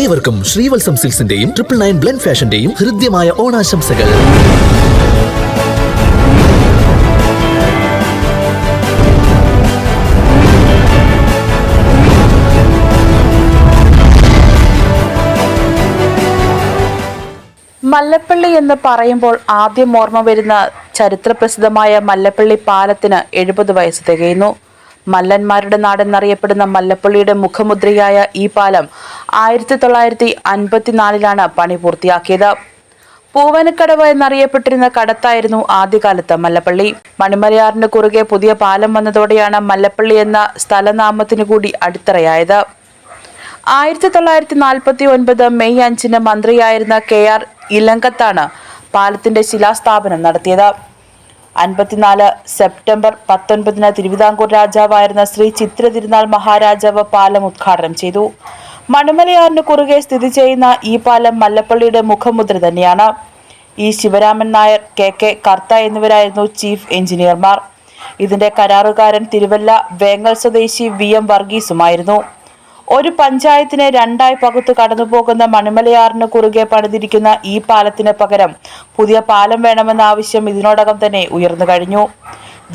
ഏവർക്കും ശ്രീവത്സം സിൽസിന്റെയും triple nine blend ഫാഷന്റെയും ഹൃദ്യമായ ഓണാശംസകൾ. മല്ലപ്പള്ളി എന്ന് പറയുമ്പോൾ ആദ്യം ഓർമ്മ വരുന്ന ചരിത്രപ്രസിദ്ധമായ മല്ലപ്പള്ളി പാലത്തിന് എഴുപത് വയസ്സ് തികയുന്നു. മല്ലന്മാരുടെ നാടെന്നറിയപ്പെടുന്ന മല്ലപ്പള്ളിയുടെ മുഖമുദ്രയായ ഈ പാലം ആയിരത്തി തൊള്ളായിരത്തി അൻപത്തിനാലിലാണ് പണി പൂർത്തിയാക്കിയത്. പൂവനക്കടവ് എന്നറിയപ്പെട്ടിരുന്ന കടത്തായിരുന്നു ആദ്യകാലത്ത് മല്ലപ്പള്ളി. മണിമലയാറിന് കുറുകെ പുതിയ പാലം വന്നതോടെയാണ് മല്ലപ്പള്ളി എന്ന സ്ഥലനാമത്തിനു കൂടി അടിത്തറയായത്. ആയിരത്തി തൊള്ളായിരത്തി നാൽപ്പത്തി ഒൻപത് മെയ് അഞ്ചിന് മന്ത്രിയായിരുന്ന കെ ആർ ഇലങ്കത്താണ് പാലത്തിന്റെ ശിലാസ്ഥാപനം നടത്തിയത്. അൻപത്തിനാല് സെപ്റ്റംബർ പത്തൊൻപതിന് തിരുവിതാംകൂർ രാജാവായിരുന്ന ശ്രീ ചിത്ര തിരുനാൾ മഹാരാജാവ് പാലം ഉദ്ഘാടനം ചെയ്തു. മണമലയാറിന് കുറുകെ സ്ഥിതി ചെയ്യുന്ന ഈ പാലം മല്ലപ്പള്ളിയുടെ മുഖമുദ്ര തന്നെയാണ്. ഈ ശിവരാമൻ നായർ കെ കെ കർത്ത എന്നിവരായിരുന്നു ചീഫ് എഞ്ചിനീയർമാർ. ഇതിന്റെ കരാറുകാരൻ തിരുവല്ല വേങ്ങൽ സ്വദേശി വി എം വർഗീസുമായിരുന്നു. ഒരു പഞ്ചായത്തിനെ രണ്ടായി പകുത്തു കടന്നുപോകുന്ന മണിമലയാറിന് കുറുകെ പണിതിരിക്കുന്ന ഈ പാലത്തിന് പകരം പുതിയ പാലം വേണമെന്ന ആവശ്യം ഇതിനോടകം തന്നെ ഉയർന്നു കഴിഞ്ഞു.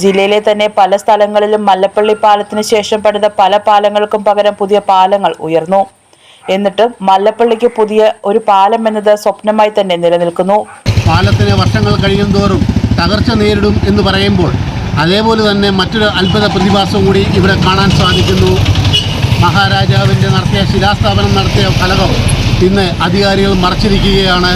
ജില്ലയിലെ തന്നെ പല സ്ഥലങ്ങളിലും മല്ലപ്പള്ളി പാലത്തിന് ശേഷം പണിത പല പാലങ്ങൾക്കും പകരം പുതിയ പാലങ്ങൾ ഉയർന്നു. എന്നിട്ട് മല്ലപ്പള്ളിക്ക് പുതിയ ഒരു പാലം എന്നത് സ്വപ്നമായി തന്നെ നിലനിൽക്കുന്നു. പാലത്തിന് വർഷങ്ങൾ കഴിയും തോറും തകർച്ച നേരിടും എന്ന് പറയുമ്പോൾ അതേപോലെ തന്നെ മറ്റൊരു അത്ഭുത പ്രതിഭാസം കൂടി ഇവിടെ കാണാൻ സാധിക്കുന്നു. മഹാരാജാവിന്റെ നടത്തിയ ശിലാസ്ഥാപനം നടത്തിയ ഫലകം ഇന്ന് അധികാരികൾ മറച്ചിരിക്കുകയാണ്.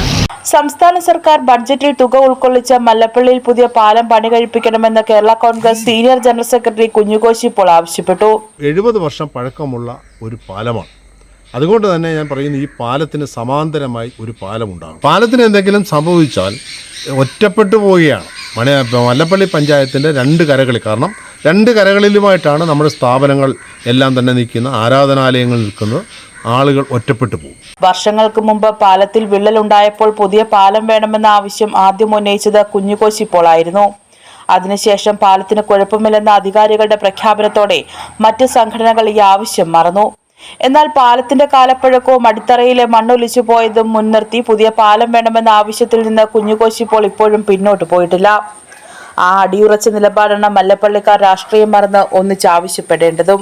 സംസ്ഥാന സർക്കാർ ബഡ്ജറ്റിൽ തുക ഉൾക്കൊള്ളിച്ച മല്ലപ്പള്ളിയിൽ പുതിയ പാലം പണി കഴിപ്പിക്കണമെന്ന് Kerala Congress senior general secretary Kunjukoshy ഇപ്പോൾ ആവശ്യപ്പെട്ടു. എഴുപത് വർഷം പഴക്കമുള്ള ഒരു പാലമാണ്. അതുകൊണ്ട് തന്നെ ഞാൻ പറയുന്നു ഈ പാലത്തിന് സമാന്തരമായി ഒരു പാലം ഉണ്ടാകും പാലത്തിന് എന്തെങ്കിലും സംഭവിച്ചാൽ ഒറ്റപ്പെട്ടു പോവുകയാണ്. മണി മല്ലപ്പള്ളി പഞ്ചായത്തിന്റെ രണ്ട് കരകളിൽ കാരണം രണ്ട് കരകളിലുമായിട്ടാണ് നമ്മുടെ സ്ഥാപനങ്ങൾ എല്ലാം തന്നെ നിൽക്കുന്ന ആരാധനാലയങ്ങൾ നിൽക്കുന്നത് ആളുകൾ ഒറ്റപ്പെട്ടു പോകും. വർഷങ്ങൾക്ക് മുമ്പ് പാലത്തിൽ വിള്ളലുണ്ടായപ്പോൾ പുതിയ പാലം വേണമെന്ന ആവശ്യം ആദ്യം ഉന്നയിച്ചത് കുഞ്ഞുകോശിപ്പോൾ ആയിരുന്നു അതിനുശേഷം പാലത്തിന് കുഴപ്പമില്ലെന്ന അധികാരികളുടെ പ്രഖ്യാപനത്തോടെ മറ്റ് സംഘടനകൾ ഈ ആവശ്യം മറന്നു. എന്നാൽ പാലത്തിന്റെ കാലപ്പഴക്കവും അടിത്തറയിലെ മണ്ണൊലിച്ചു പോയതും മുൻനിർത്തി പുതിയ പാലം വേണമെന്ന ആവശ്യത്തിൽ നിന്ന് കുഞ്ഞുകോശിപ്പോൾ ഇപ്പോഴും പിന്നോട്ട് പോയിട്ടില്ല. ആ അടിയുറച്ച നിലപാടാണ് മല്ലപ്പള്ളിക്കാർ രാഷ്ട്രീയം മറന്ന് ഒന്നിച്ച് ആവശ്യപ്പെടേണ്ടതും.